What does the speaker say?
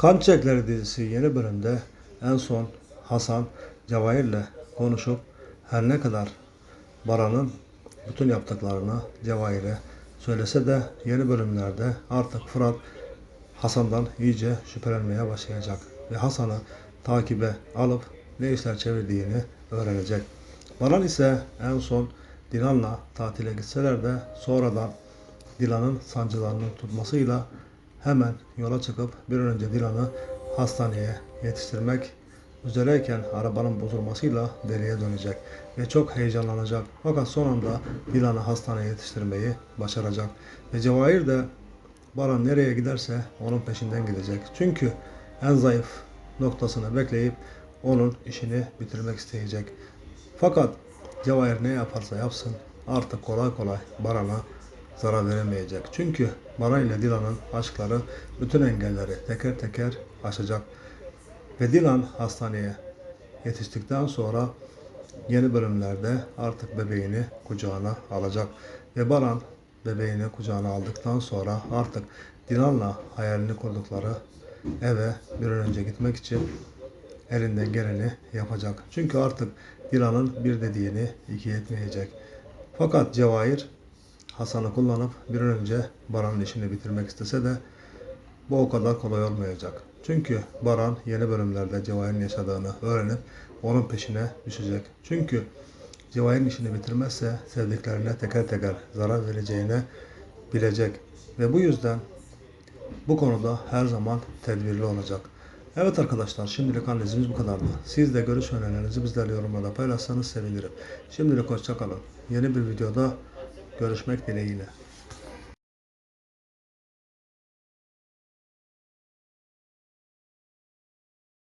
Kan Çiçekleri dizisi yeni bölümde en son Hasan Cevahir'le konuşup her ne kadar Baran'ın bütün yaptıklarını Cevahir'e söylese de yeni bölümlerde artık Fırat Hasan'dan iyice şüphelenmeye başlayacak ve Hasan'ı takibe alıp ne işler çevirdiğini öğrenecek. Baran ise en son Dilan'la tatile gitseler de sonradan Dilan'ın sancılarının tutmasıyla hemen yola çıkıp bir önce Dilan'ı hastaneye yetiştirmek üzereyken arabanın bozulmasıyla deliye dönecek ve çok heyecanlanacak. Fakat son anda Dilan'ı hastaneye yetiştirmeyi başaracak. Ve Cevahir de Baran nereye giderse onun peşinden gidecek. Çünkü en zayıf noktasını bekleyip onun işini bitirmek isteyecek. Fakat Cevahir ne yaparsa yapsın artık kolay kolay Baran'a zarar veremeyecek. Çünkü Baran ile Dilan'ın aşkları bütün engelleri teker teker aşacak. Ve Dilan hastaneye yetiştikten sonra yeni bölümlerde artık bebeğini kucağına alacak. Ve Baran bebeğini kucağına aldıktan sonra artık Dilan'la hayalini kurdukları eve bir an önce gitmek için elinden geleni yapacak. Çünkü artık Dilan'ın bir dediğini iki etmeyecek. Fakat Cevahir Hasan'ı kullanıp bir an önce Baran'ın işini bitirmek istese de bu o kadar kolay olmayacak. Çünkü Baran yeni bölümlerde Cevahir'in yaşadığını öğrenip onun peşine düşecek. Çünkü Cevahir'in işini bitirmezse sevdiklerine teker teker zarar vereceğini bilecek. Ve bu yüzden bu konuda her zaman tedbirli olacak. Evet arkadaşlar şimdilik analizimiz bu kadardı. Siz de görüş önerilerinizi bizlerle yorumlarda paylaşsanız sevinirim. Şimdilik hoşçakalın. Yeni bir videoda görüşmek dileğiyle.